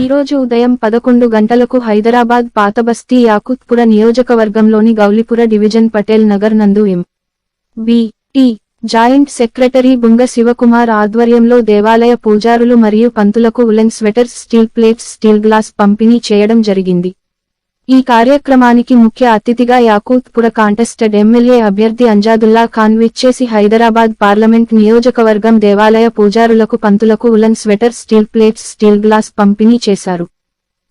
ఈరోజు ఉదయం పదకొండు గంటలకు హైదరాబాద్ పాతబస్తీ యాకుత్పుర నియోజకవర్గంలోని గౌలిపుర డివిజన్ పటేల్ నగర్ నందు M. B. T. Joint secretary Bunga Shivakumar ఆధ్వర్యంలో దేవాలయ పూజారులు మరియు పంతులకు woollen sweaters steel plates steel glass పంపిణీ చేయడం జరిగింది. ఈ కార్యక్రమానికి ముఖ్య అతిథిగా యాకూత్పుర కాంటెస్టెడ్ ఎమ్మెల్యే అభ్యర్థి అంజాదుల్లా ఖాన్ విచ్చేసి హైదరాబాద్ పార్లమెంట్ నియోజకవర్గం దేవాలయ పూజారులకు పంతులకు woollen sweater steel plates steel glass పంపిణీ చేశారు.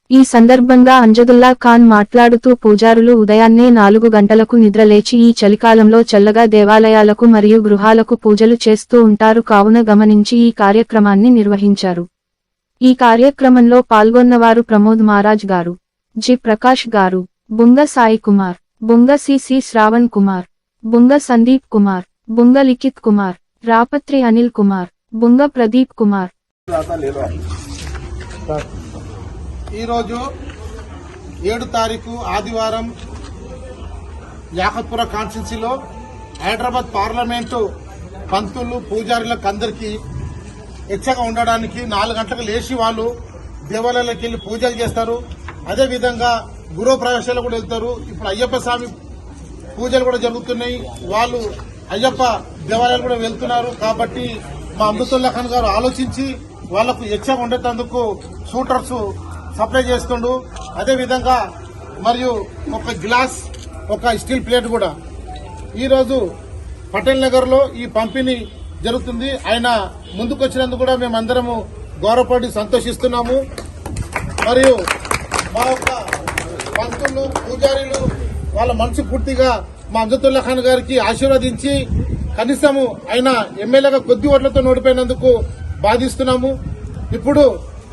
ఈ సందర్భంగా అంజదుల్లా ఖాన్ మాట్లాడుతూ పూజారులు ఉదయాన్నే నాలుగు గంటలకు నిద్రలేచి ఈ చలికాలంలో చల్లగా దేవాలయాలకు మరియు గృహాలకు పూజలు చేస్తూ ఉంటారు కావున గమనించి ఈ కార్యక్రమాన్ని నిర్వహించారు. ఈ కార్యక్రమంలో పాల్గొన్నవారు ప్రమోద్ మహారాజ్ గారు. జి. ప్రకాష్ గారు బుంగ సాయి కుమార్ బుంగ సిసి శ్రావణ్ కుమార్ బుంగ సందీప్ కుమార్ బుంగ లిఖిత్ కుమార్ రాపత్రి అనిల్ కుమార్ బుంగ ప్రదీప్ కుమార్. ఈరోజు ఏడు తారీఖు ఆదివారం యాహత్పుర కాన్స్టిట్యున్సీలో హైదరాబాద్ పార్లమెంటు పంతులు పూజారులకు అందరికీ ఇచ్చగా ఉండడానికి నాలుగు గంటలకు లేచి వాళ్ళు దేవాలయాలకు వెళ్ళి పూజలు చేస్తారు. అదేవిధంగా గురువు ప్రవేశాలు కూడా వెళ్తారు. ఇప్పుడు అయ్యప్ప స్వామి పూజలు కూడా జరుగుతున్నాయి. వాళ్ళు అయ్యప్ప దేవాలయాలు కూడా వెళ్తున్నారు. కాబట్టి మా అమృతుల్లా ఖాన్ గారు ఆలోచించి వాళ్ళకు హెచ్చగా ఉండేటందుకు షూటర్స్ సప్లై చేస్తుండు. అదేవిధంగా మరియు ఒక గ్లాస్ ఒక స్టీల్ ప్లేట్ కూడా. ఈరోజు పటేల్ నగర్లో ఈ పంపిణీ జరుగుతుంది. ఆయన ముందుకొచ్చినందుకు కూడా మేమందరము గౌరవపడి సంతోషిస్తున్నాము. మరియు మా యొక్క పంతులు పూజారీలు వాళ్ళ మనసు పూర్తిగా మా అబ్దుల్లా ఖాన్ గారికి ఆశీర్వదించి కనీసము ఆయన ఎమ్మెల్యేగా కొద్ది ఓట్లతో ఓడిపోయినందుకు బాధిస్తున్నాము. ఇప్పుడు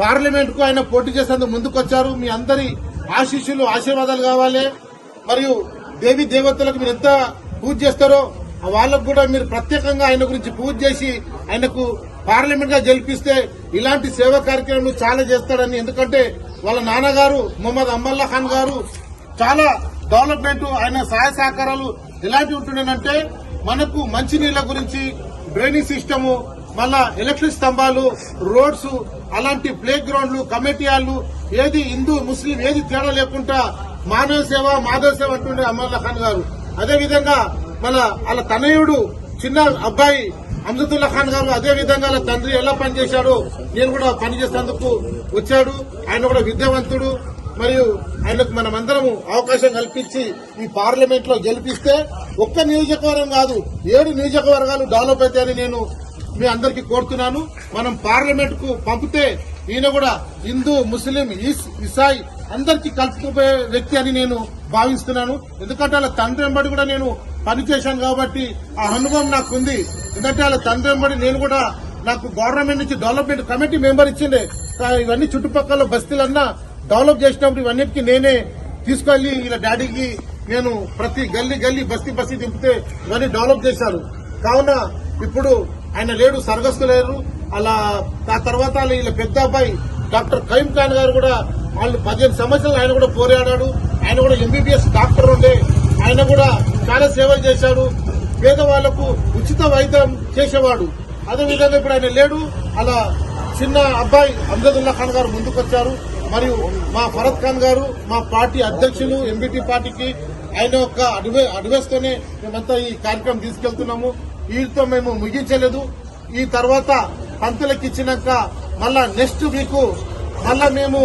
పార్లమెంట్కు ఆయన పోటీ చేసేందుకు ముందుకొచ్చారు. మీ అందరి ఆశీస్సులు ఆశీర్వాదాలు కావాలి. మరియు దేవి దేవతలకు మీరు ఎంత పూజ చేస్తారో వాళ్ళకు కూడా మీరు ప్రత్యేకంగా ఆయన గురించి పూజ చేసి ఆయనకు పార్లమెంట్గా గెలిపిస్తే ఇలాంటి సేవా కార్యక్రమాలు చాలా చేస్తాడని. ఎందుకంటే వాళ్ళ నాన్నగారు మొహమ్మద్ అమ్మల్లా ఖాన్ గారు చాలా డెవలప్మెంట్ ఆయన సహాయ సహకారాలు ఎలాంటి ఉంటున్నాయంటే మనకు మంచినీళ్ళ గురించి డ్రైనేజ్ సిస్టము మళ్ళా ఎలక్ట్రిక్ స్తంభాలు రోడ్స్ అలాంటి ప్లే గ్రౌండ్లు కమిటీ హాళ్ళు ఏది హిందూ ముస్లిం ఏది తేడా లేకుండా మానవ సేవ మాధవ సేవ అంటుండే అమర్లా ఖాన్ గారు. అదేవిధంగా మన వాళ్ళ తనయుడు చిన్న అబ్బాయి అమృతుల్లా ఖాన్ గారు అదే విధంగా తండ్రి ఎలా పనిచేశాడో నేను కూడా పనిచేసేందుకు వచ్చాడు. ఆయన కూడా విద్యావంతుడు. మరియు ఆయనకు మనమందరము అవకాశం కల్పించి ఈ పార్లమెంట్లో గెలిపిస్తే ఒక్క నియోజకవర్గం కాదు ఏడు నియోజకవర్గాలు డెవలప్ అవుతాయని నేను మీ అందరికీ కోరుతున్నాను. మనం పార్లమెంట్కు పంపితే ఈయన కూడా హిందూ ముస్లిం ఇసాయి అందరికీ కలుపుకుపోయే వ్యక్తి అని నేను భావిస్తున్నాను. ఎందుకంటే వాళ్ళ తండ్రి వెంబడి కూడా నేను పనిచేశాను కాబట్టి ఆ అనుభవం నాకు ఉంది ఎందుకంటే వాళ్ళ తండ్రి వెంబడి నేను కూడా నాకు గవర్నమెంట్ నుంచి డెవలప్మెంట్ కమిటీ మెంబర్ ఇచ్చిండే ఇవన్నీ చుట్టుపక్కల బస్తీలన్నా డెవలప్ చేసినప్పుడు ఇవన్నిటికీ నేనే తీసుకెళ్ళి ఇలా డాడీకి నేను ప్రతి గల్లీ గల్లీ బస్తీ బస్తీ దింపితే ఇవన్నీ డెవలప్ చేశారు. కావున ఇప్పుడు ఆయన లేడు సర్గస్సు లేరు. అలా ఆ తర్వాత వీళ్ళ పెద్ద అబ్బాయి డాక్టర్ కరీం ఖాన్ గారు కూడా వాళ్ళు పదిహేను సంవత్సరాలు ఆయన కూడా పోరాడాడు. ఆయన కూడా ఎంబీబీఎస్ డాక్టర్ ఉండే. ఆయన కూడా చాలా సేవలు చేశాడు. పేదవాళ్ళకు ఉచిత వైద్యం చేసేవాడు. అదేవిధంగా ఇప్పుడు ఆయన లేడు. అలా చిన్న అబ్బాయి అమ్జదుల్లా ఖాన్ గారు ముందుకొచ్చారు. మరియు మా భరత్ ఖాన్ గారు మా పార్టీ అధ్యక్షులు ఎంబీటీ పార్టీకి ఆయన యొక్క అడ్వే అడ్వైస్ తోనే మేమంతా ఈ కార్యక్రమం తీసుకెళ్తున్నాము. వీటితో మేము ముగించలేదు. ఈ తర్వాత పంతులకు ఇచ్చినాక మళ్ళా నెక్స్ట్ వీక్ మళ్ళా మేము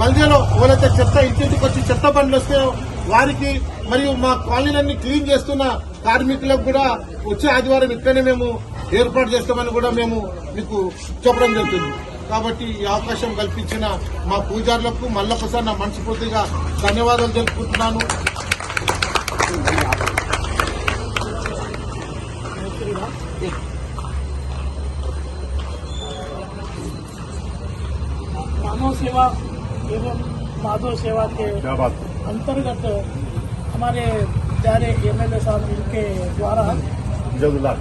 బల్దిలో ఎవరైతే చెత్త ఇంటింటికి వచ్చి చెత్త బండ్లు వస్తే వారికి మరియు మా కాలనీలన్నీ క్లీన్ చేస్తున్న కార్మికులకు కూడా వచ్చే ఆదివారం ఇక్కడనే మేము ఏర్పాటు చేస్తామని కూడా మేము మీకు చెప్పడం జరుగుతుంది కాబట్టి ఈ అవకాశం కల్పించిన మా పూజారులకు మళ్ళొకసారి నా మనస్ఫూర్తిగా ధన్యవాదాలు తెలుపుకుంటున్నాను मानव सेवा एवं माधव सेवा के अंतर्गत हमारे प्यारे एम एल ए साहब इनके द्वारा हमदुल्ला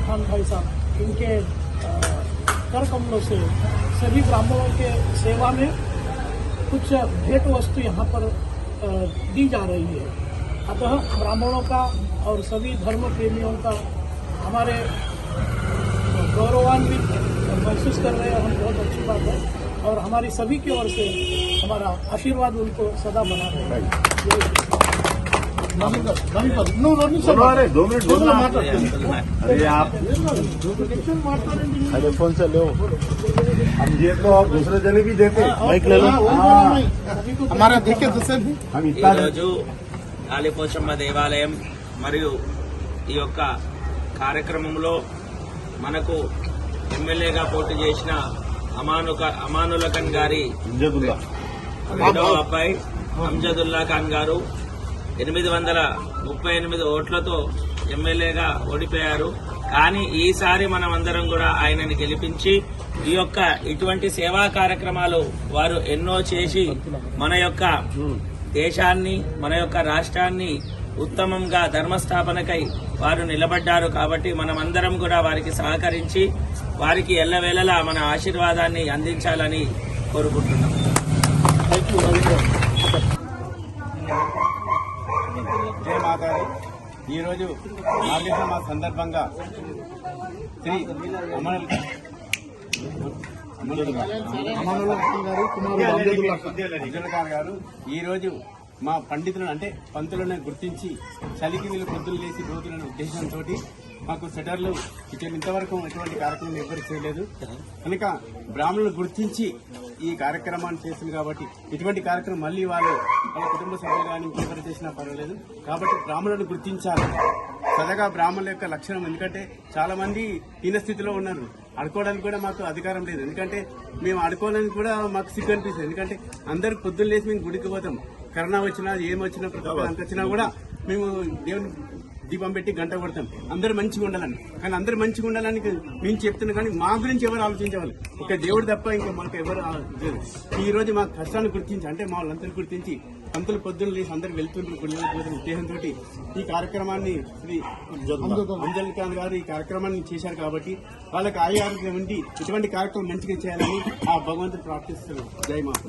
खान। भाई साहब इनके कर कमलों से सभी ब्राह्मणों के सेवा में कुछ भेंट वस्तु यहाँ पर दी जा रही है। अतः ब्राह्मणों का और सभी धर्म प्रेमियों का हमारे गौरवान्वित महसूस कर रहे हैं। हम बहुत अच्छी बात है। और हमारी सभी की ओर से हमारा आशीर्वाद उनको सदा बना रहे। हैं अरे दो मिनट बोलो ना మాట్లాడు. अरे आप अरे फोन से लो हम ये तो और दूसरे जने भी देते माइक ले लो हाँ, वो हाँ, नहीं। हमारा देखे दूसरे भी हम इतना ఈరోజు కాళీపోచమ్మ దేవాలయం మరియు ఈ యొక్క కార్యక్రమంలో మనకు ఎమ్మెల్యేగా పోటీ చేసిన అమానుక అమానులకన్ గారి अमजदुल्ला రెండవ అబ్బాయి అంజదుల్లా ఖాన్ గారు ఎనిమిది వందల ముప్పై ఎనిమిది ఓట్లతో ఎమ్మెల్యేగా ఓడిపోయారు. కానీ ఈసారి మనం అందరం కూడా ఆయనని గెలిపించి ఈ యొక్క ఇటువంటి సేవా కార్యక్రమాలు వారు ఎన్నో చేసి మన యొక్క దేశాన్ని మన యొక్క రాష్ట్రాన్ని ఉత్తమంగా ధర్మస్థాపనకై వారు నిలబడ్డారు కాబట్టి మనమందరం కూడా వారికి సహకరించి వారికి ఎల్లవేళలా మన ఆశీర్వాదాన్ని అందించాలని కోరుకుంటున్నాం. ఈరోజు నాగేశ్వర సందర్భంగా శ్రీ అమర గారు. కుమారుడు అబ్దుల్ గారు ఈరోజు మా పండితులను అంటే పంతులను గుర్తించి చలికి వీళ్ళు పొద్దులు లేచి రోజులను ఉద్దేశంతో మాకు సెటర్లు ఇటు ఇంతవరకు ఎటువంటి కార్యక్రమం ఎవ్వరు చేయలేదు. కనుక బ్రాహ్మణులు గుర్తించి ఈ కార్యక్రమాన్ని చేసింది కాబట్టి ఇటువంటి కార్యక్రమం మళ్ళీ వాళ్ళు వాళ్ళ కుటుంబ సభ్యులు కానీ ఇంకెవరు చేసినా పర్వాలేదు. కాబట్టి బ్రాహ్మణులను గుర్తించాలి. సదగా బ్రాహ్మణుల యొక్క లక్షణం ఎందుకంటే చాలా మంది స్థితిలో ఉన్నారు. ఆడుకోవడానికి కూడా మాకు అధికారం లేదు. ఎందుకంటే మేము ఆడుకోవడానికి కూడా మాకు సిగ్గు అనిపిస్తుంది. ఎందుకంటే అందరు పొద్దున్నేసి మేము గుడికి పోతాం. కరోనా వచ్చినా ఏమొచ్చినా ప్రతి వచ్చినా కూడా మేము దేవుని దీపం పెట్టి గంట కొడతాం. అందరూ మంచిగా ఉండాలని. కానీ అందరూ మంచిగా ఉండాలని మేము చెప్తున్నాం కానీ మా గురించి ఎవరు ఆలోచించేవాళ్ళు ఒక దేవుడు తప్ప ఇంకా మనకు ఎవరు. ఈ రోజు మా కష్టాన్ని గుర్తించి అంటే మా వాళ్ళందరూ గుర్తించి పంతులు పొద్దున్న లేచి అందరు వెళ్తుంటారు పోతున్న ఉద్దేశంతో ఈ కార్యక్రమాన్ని శ్రీ అంజల్ ఖాన్ గారు ఈ కార్యక్రమాన్ని చేశారు కాబట్టి వాళ్ళకి ఆరోగ్యం ఉండి ఇటువంటి కార్యక్రమం మంచిగా చేయాలని ఆ భగవంతుడు ప్రార్థిస్తున్నాం జై మాత.